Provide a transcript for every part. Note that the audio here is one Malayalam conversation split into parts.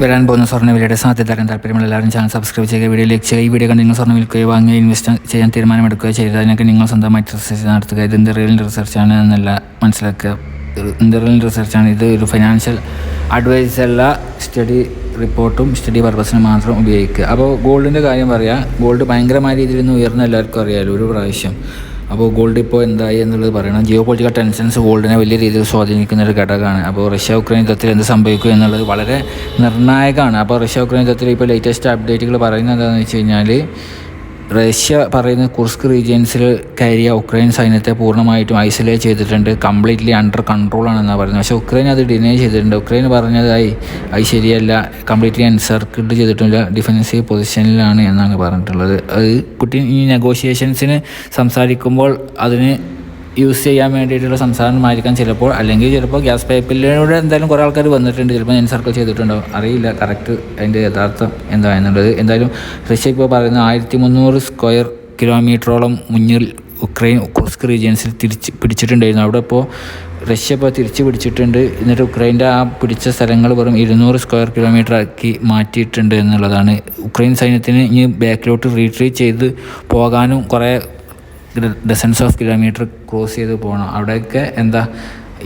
വരാൻ പോകുന്ന സ്വർണ വിലയുടെ സാധ്യത അറിയാൻ താല്പര്യമുള്ള എല്ലാവരും ചാനൽ സബ്സ്ക്രൈബ് ചെയ്യുക വീഡിയോ ലൈക്ക് ചെയ്യുക ഈ വീഡിയോ കണ്ട് നിങ്ങൾ സ്വർണ വിൽക്കുകയോ വാങ്ങുകയോ ഇൻവെസ്റ്റ് ചെയ്യാൻ തീരുമാനമെടുക്കുകയോ ചെയ്ത് അതിനൊക്കെ നിങ്ങൾ സ്വന്തമായിട്ട് റിസർച്ച് നടത്തുക. ഇത് എന്ത് റിയൽ റിസർച്ചാണ് എന്നല്ല മനസ്സിലാക്കുക. എന്ത് റിയൽ റിസർച്ചാണ് ഇത് ഒരു ഫൈനാൻഷ്യൽ അഡ്വൈസ് അല്ല. സ്റ്റഡി റിപ്പോർട്ടും സ്റ്റഡി പർപ്പസിന് മാത്രം ഉപയോഗിക്കുക. അപ്പോൾ ഗോൾഡിന്റെ കാര്യം പറയാം. ഗോൾഡ് ഭയങ്കരമായ രീതിയിൽ നിന്ന് ഉയർന്ന എല്ലാവർക്കും അറിയാമല്ലോ ഒരു പ്രാവശ്യം. അപ്പോൾ ഗോൾഡ് ഇപ്പോൾ എന്തായി എന്നുള്ളത് പറയണം. ജിയോ പൊളിറ്റിക്കൽ ടെൻഷൻസ് ഗോൾഡിനെ വലിയ രീതിയിൽ സ്വാധീനിക്കുന്ന ഒരു ഘടകമാണ്. അപ്പോൾ റഷ്യ ഉക്രൈൻ യുദ്ധത്തിൽ എന്ത് സംഭവിക്കും എന്നുള്ളത് വളരെ നിർണായകമാണ്. അപ്പോൾ റഷ്യ ഉക്രൈൻ യുദ്ധത്തിൽ ഇപ്പോൾ ലേറ്റസ്റ്റ് അപ്ഡേറ്റുകൾ പറയുന്നത് എന്താണെന്ന് വെച്ച് കഴിഞ്ഞാൽ റഷ്യ പറയുന്ന കുർസ്ക് റീജിയൻസിൽ കയറിയ ഉക്രൈൻ സൈന്യത്തെ പൂർണമായിട്ടും ഐസൊലേറ്റ് ചെയ്തിട്ടുണ്ട്. കംപ്ലീറ്റ്ലി അണ്ടർ കൺട്രോൾ ആണെന്നാണ് പറയുന്നത്. പക്ഷേ ഉക്രൈൻ അത് ഡിനൈ ചെയ്തിട്ടുണ്ട്. ഉക്രൈൻ പറഞ്ഞതായി അത് ശരിയല്ല. കംപ്ലീറ്റ്ലി അൺസർക്കിൾഡ് ചെയ്തിട്ടില്ല ഡിഫൻസീവ് പൊസിഷനിലാണ് എന്നാണ് പറഞ്ഞിട്ടുള്ളത്. അത് കുട്ടി ഈ നെഗോഷിയേഷൻസിന് സംസാരിക്കുമ്പോൾ അതിന് യൂസ് ചെയ്യാൻ വേണ്ടിയിട്ടുള്ള സംസാരമായിരിക്കാം ചിലപ്പോൾ. അല്ലെങ്കിൽ ചിലപ്പോൾ ഗ്യാസ് പൈപ്പിലൂടെ എന്തായാലും കുറേ ആൾക്കാർ വന്നിട്ടുണ്ട്. ചിലപ്പോൾ ഞാൻ സർക്കിൾ ചെയ്തിട്ടുണ്ടാവും. അറിയില്ല കറക്റ്റ് അതിന്റെ യഥാർത്ഥം എന്താ എന്നുള്ളത്. എന്തായാലും റഷ്യ ഇപ്പോൾ പറയുന്ന ആയിരത്തി മുന്നൂറ് സ്ക്വയർ കിലോമീറ്ററോളം മുന്നിൽ ഉക്രൈൻ കുർസ്ക് റീജിയൻസിൽ തിരിച്ച് പിടിച്ചിട്ടുണ്ടായിരുന്നു. അവിടെ ഇപ്പോൾ റഷ്യ ഇപ്പോൾ തിരിച്ച് പിടിച്ചിട്ടുണ്ട്. എന്നിട്ട് ഉക്രൈന്റെ ആ പിടിച്ച സ്ഥലങ്ങൾ വെറും ഇരുന്നൂറ് സ്ക്വയർ കിലോമീറ്റർ ആക്കി മാറ്റിയിട്ടുണ്ട് എന്നുള്ളതാണ്. ഉക്രൈൻ സൈന്യത്തിന് ഇനി ബാക്കിലോട്ട് റീട്രീറ്റ് ചെയ്ത് പോകാനും കുറേ ഡസൻസ് ഓഫ് കിലോമീറ്റർ ക്രോസ് ചെയ്ത് പോകണം അവിടെയൊക്കെ എന്താ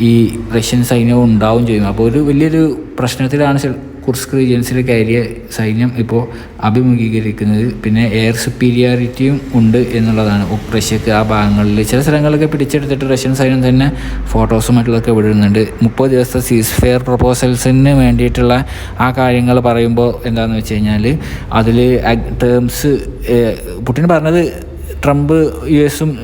ഈ റഷ്യൻ സൈന്യവും ഉണ്ടാവും ചെയ്യുന്നു അപ്പോൾ ഒരു വലിയൊരു പ്രശ്നത്തിലാണ് കുർസ്ക് റീജിയൻസിൽ കയറിയ സൈന്യം ഇപ്പോൾ അഭിമുഖീകരിക്കുന്നത്. പിന്നെ എയർ സുപ്പീരിയാരിറ്റിയും ഉണ്ട് എന്നുള്ളതാണ്. റഷ്യക്ക് ആ ഭാഗങ്ങളിൽ ചില സ്ഥലങ്ങളിലൊക്കെ പിടിച്ചെടുത്തിട്ട് റഷ്യൻ സൈന്യം തന്നെ ഫോട്ടോസും മറ്റുള്ളതൊക്കെ വിടുന്നുണ്ട്. മുപ്പത് ദിവസത്തെ സീസ് ഫെയർ പ്രപ്പോസൽസിന് വേണ്ടിയിട്ടുള്ള ആ കാര്യങ്ങൾ പറയുമ്പോൾ എന്താണെന്ന് വെച്ച് കഴിഞ്ഞാൽ അതിൽ ടേംസ് പുട്ടിൻ പറഞ്ഞത് ട്രംപ് യു എസും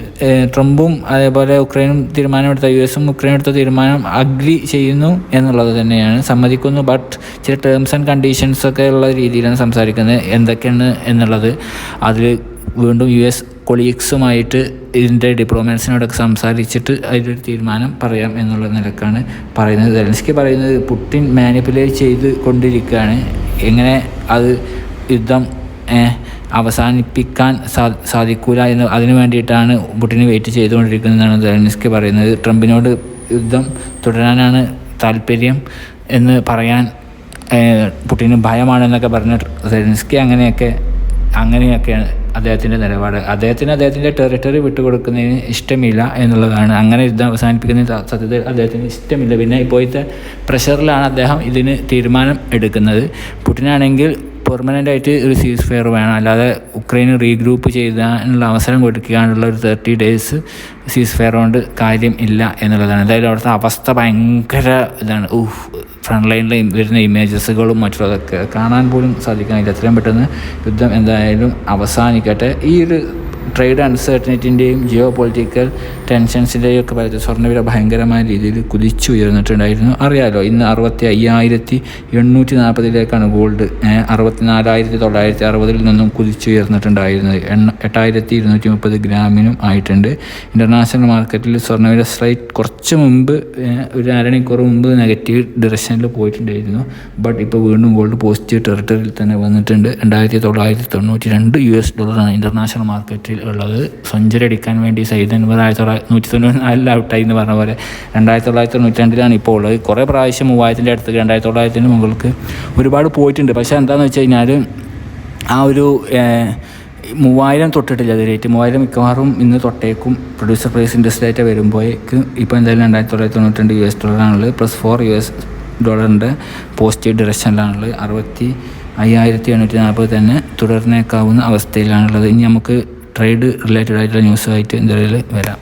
ട്രംപും അതേപോലെ ഉക്രൈനും തീരുമാനമെടുത്ത യു എസും ഉക്രൈനും എടുത്ത തീരുമാനം അഗ്രി ചെയ്യുന്നു എന്നുള്ളത് തന്നെയാണ്. സമ്മതിക്കുന്നു ബട്ട് ചില ടേംസ് ആൻഡ് കണ്ടീഷൻസ് ഒക്കെ ഉള്ള രീതിയിലാണ് സംസാരിക്കുന്നത്. എന്തൊക്കെയാണ് എന്നുള്ളത് അതിൽ വീണ്ടും യു എസ് കൊളീഗ്സുമായിട്ട് ഇതിന്റെ ഡിപ്ലോമാറ്റ്സിനോടൊക്കെ സംസാരിച്ചിട്ട് അതിലൊരു തീരുമാനം പറയാം എന്നുള്ള നിലക്കാണ് പറയുന്നത്. സെലൻസ്കി പറയുന്നത് പുട്ടിൻ മാനിപ്പുലേറ്റ് ചെയ്ത് കൊണ്ടിരിക്കുകയാണ്. എങ്ങനെ അത് യുദ്ധം അവസാനിപ്പിക്കാൻ സാ സാധിക്കൂല എന്ന് അതിനു വേണ്ടിയിട്ടാണ് പുട്ടിന് വെയിറ്റ് ചെയ്തുകൊണ്ടിരിക്കുന്നതെന്നാണ് സെലൻസ്കി പറയുന്നത്. ട്രംപിനോട് യുദ്ധം തുടരാനാണ് താല്പര്യം എന്ന് പറയാൻ പുട്ടിന് ഭയമാണെന്നൊക്കെ പറഞ്ഞ സെലൻസ്കി അങ്ങനെയൊക്കെ അങ്ങനെയൊക്കെയാണ് അദ്ദേഹത്തിന്റെ നിലപാട്. അദ്ദേഹത്തിന് അദ്ദേഹത്തിന്റെ ടെറിട്ടറി വിട്ടുകൊടുക്കുന്നതിന് ഇഷ്ടമില്ല എന്നുള്ളതാണ്. അങ്ങനെ യുദ്ധം അവസാനിപ്പിക്കുന്ന സത്യത്തിൽ അദ്ദേഹത്തിന് ഇഷ്ടമില്ല. പിന്നെ ഇപ്പോഴത്തെ പ്രഷറിലാണ് അദ്ദേഹം ഇതിന് തീരുമാനം എടുക്കുന്നത്. പുട്ടിനാണെങ്കിൽ പെർമനന്റ് ആയിട്ട് ഒരു സീസ് ഫെയർ വേണം. അല്ലാതെ ഉക്രൈന് റീഗ്രൂപ്പ് ചെയ്യാനുള്ള അവസരം കൊടുക്കാനുള്ള ഒരു തേർട്ടി ഡേയ്സ് സീസ് ഫെയർ കൊണ്ട് കാര്യം ഇല്ല എന്നുള്ളതാണ്. എന്തായാലും അവിടുത്തെ അവസ്ഥ ഭയങ്കര ഇതാണ്. ഊഹ് ഫ്രണ്ട് ലൈനിൽ വരുന്ന ഇമേജസുകളും മറ്റുള്ളതൊക്കെ കാണാൻ പോലും സാധിക്കാനില്ല എത്രയും പെട്ടെന്ന് യുദ്ധം എന്തായാലും അവസാനിക്കട്ടെ. ഈ ഒരു ട്രേഡ് അൺസർട്ടനിറ്റിന്റെയും ജിയോ പൊളിറ്റിക്കൽ ടെൻഷൻസിന്റെയും ഒക്കെ ഫലത്തിൽ സ്വർണവില ഭയങ്കരമായ രീതിയിൽ കുതിച്ചുയർന്നിട്ടുണ്ടായിരുന്നു. അറിയാലോ ഇന്ന് അറുപത്തി അയ്യായിരത്തി എണ്ണൂറ്റി നാൽപ്പതിലേക്കാണ് ഗോൾഡ് അറുപത്തി നാലായിരത്തി തൊള്ളായിരത്തി അറുപതിൽ നിന്നും കുതിച്ചുയർന്നിട്ടുണ്ടായിരുന്നത്. എണ്ണ എട്ടായിരത്തി ഇരുന്നൂറ്റി മുപ്പത് ഗ്രാമിനും ആയിട്ടുണ്ട്. ഇന്റർനാഷണൽ മാർക്കറ്റിൽ സ്വർണവില സ്ലൈറ്റ് കുറച്ച് മുമ്പ് ഒരു അരണിക്കൂർ മുമ്പ് നെഗറ്റീവ് ഡിറക്ഷനിൽ പോയിട്ടുണ്ടായിരുന്നു. ബട്ട് ഇപ്പോൾ വീണ്ടും ഗോൾഡ് പോസിറ്റീവ് ടെറിട്ടറിയിൽ തന്നെ വന്നിട്ടുണ്ട്. രണ്ടായിരത്തി തൊള്ളായിരത്തി തൊണ്ണൂറ്റി രണ്ട് യു എസ് ഡോളറാണ് ഇന്റർനാഷണൽ മാർക്കറ്റിൽ ഉള്ളത്. സെഞ്ചുറി അടിക്കാൻ വേണ്ടി സൈദ് അൻവർ ആയിരത്തി തൊള്ളായിരത്തി നൂറ്റി തൊണ്ണൂറ്റി നാലിൽ ഔട്ടായി എന്ന് പറഞ്ഞ പോലെ രണ്ടായിരത്തി തൊള്ളായിരത്തി തൊണ്ണൂറ്റി രണ്ടിലാണ് ഇപ്പോൾ ഉള്ളത്. കുറേ പ്രാവശ്യം മൂവായിരത്തിന്റെ അടുത്ത് രണ്ടായിരത്തി തൊള്ളായിരത്തിന്റെ മുകൾക്ക് ഒരുപാട് പോയിട്ടുണ്ട്. പക്ഷേ എന്താണെന്ന് വെച്ച് കഴിഞ്ഞാൽ ആ ഒരു മൂവായിരം തൊട്ടിട്ടില്ല അത് റേറ്റ് മൂവായിരം മിക്കവാറും ഇന്ന് തൊട്ടേക്കും പ്രൊഡ്യൂസർ പ്രൈസ് ഇൻഡസ്ട്രി ആയിട്ട് വരുമ്പോഴേക്ക് ഇപ്പോൾ എന്തായാലും രണ്ടായിരത്തി തൊള്ളായിരത്തി തൊണ്ണൂറ്റി രണ്ട് യു എസ് ഡോളറാണുള്ളത് പ്ലസ് ഫോർ യു എസ് ഡോളറിന്റെ പോസിറ്റീവ് ഡിറക്ഷനിലാണുള്ളത് അറുപത്തി അയ്യായിരത്തി എണ്ണൂറ്റി നാൽപ്പത് തന്നെ തുടർന്നേക്കാവുന്ന അവസ്ഥയിലാണുള്ളത്. ഇനി നമുക്ക് ട്രേഡ് റിലേറ്റഡ് ആയിട്ടുള്ള ന്യൂസുമായിട്ട് എന്തെങ്കിലും വരാം.